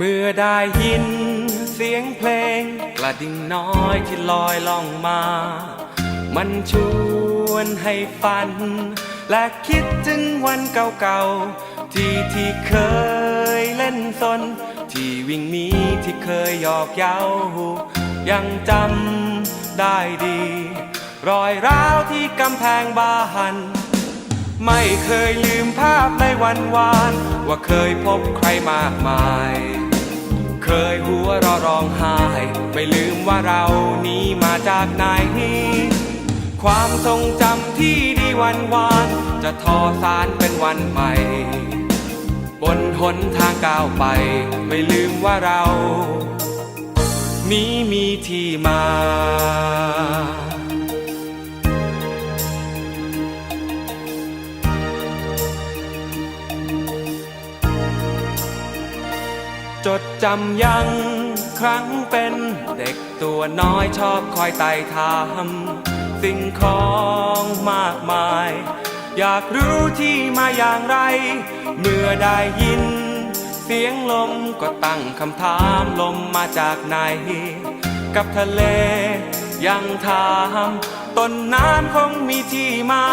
เมื่อได้ยินเสียงเพลงกระดิ่งน้อยที่ลอยล่องมา มันชวนให้ฝัน และคิดถึงวันเก่าๆ ที่ที่เคยเล่นสน ที่วิ่งหนีที่เคยหยอกเย้ายังจำได้ดี รอยร้าวที่กำแพงบ้านไม่เคยลืมภาพในวันวาน ว่าเคยพบใครมากมาย เคยหัวเราร้องไห้ ไม่ลืมว่าเรานี้มาจากไหน ความทรงจำที่ดีวันวาน จะทอสารเป็นวันใหม่ บนหนทางก้าวไป ไม่ลืมว่าเรา นี้มีที่มา จำยังครั้งเป็นเด็กตัวน้อยชอบคอยไต่ถามสิ่งของมากมาย อยากรู้ที่มาอย่างไร เมื่อได้ยิน เสียงลมก็ตั้งคำถามลมมาจากไหน กับทะเลยังถามต้นน้ำคงมีที่มา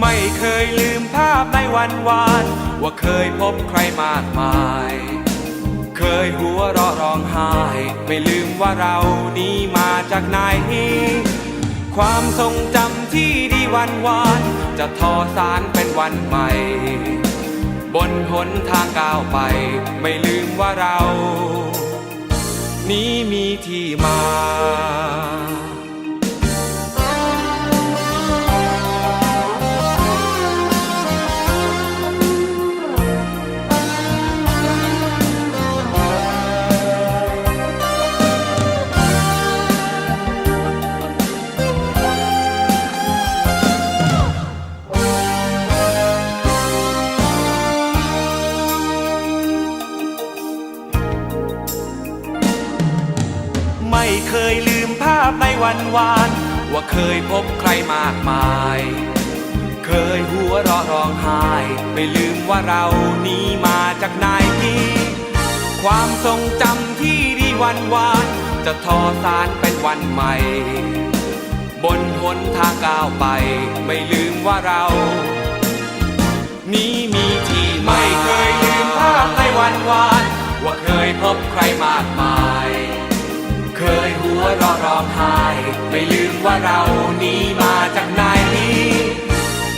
ไม่เคยลืมภาพในวันวาน ว่าเคยพบใครมากมาย เคยหัวเราะร้องไห้ ไม่ลืมว่าเรานี้มาจากไหน ความทรงจำที่ดีวันวาน จะทอสารเป็นวันใหม่ บนหนทางก้าวไป ไม่ลืมว่าเรา นี้มีที่มา วันวาน ว่าเคยพบใครมากมาย เคยหัวเราะร้องไห้ ไม่ลืมว่าเรานี้มาจากไหนความทรงจำที่ดีวันวาน จะทอสารเป็นวันใหม่ บนหนทางก้าวไป ไม่ลืมว่าเรา นี้มีที่ไม่เคยลืมภาพในวันวาน ว่าเคยพบใครมากมาย เรานี้มาจากไหน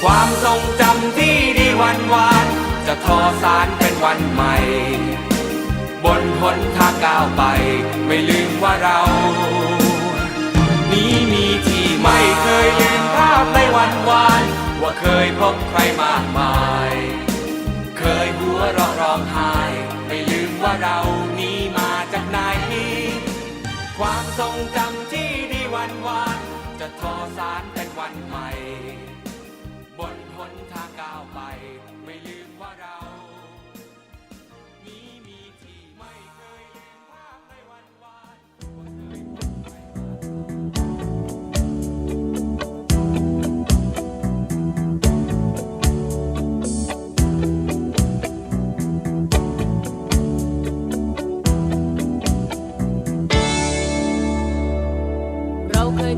ความทรงจำที่ดีวันวานจะทอสารเป็นวันใหม่ บนหนทางก้าวไป ไม่ลืมว่าเรา นี้มีที่ไม่เคยลืมภาพในวันวาน ว่าเคยพบใครมากมาย เคยหัว จะทอสารเป็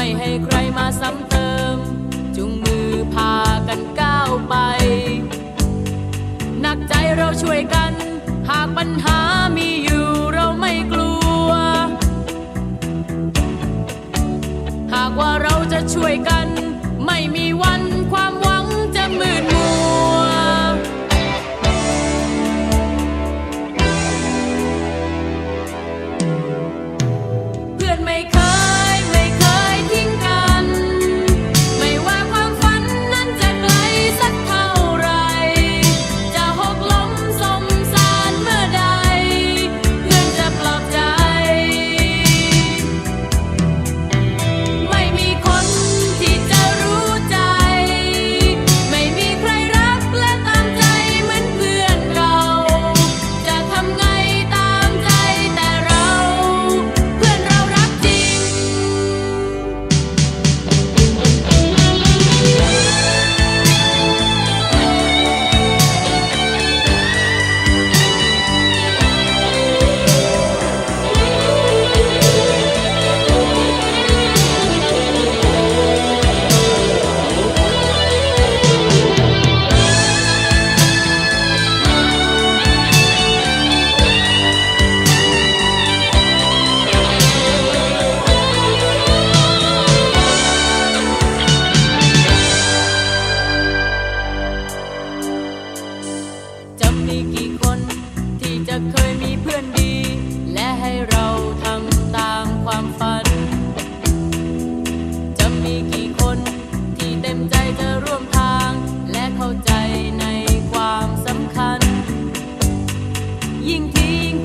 ไม่ให้ใครมาซ้ำเติม จุงมือพากันก้าวไป หนักใจเราช่วยกัน หากปัญหามีอยู่เราไม่กลัว หากว่าเราจะช่วยกัน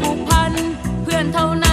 ผูกพันเพื่อนเท่านั้น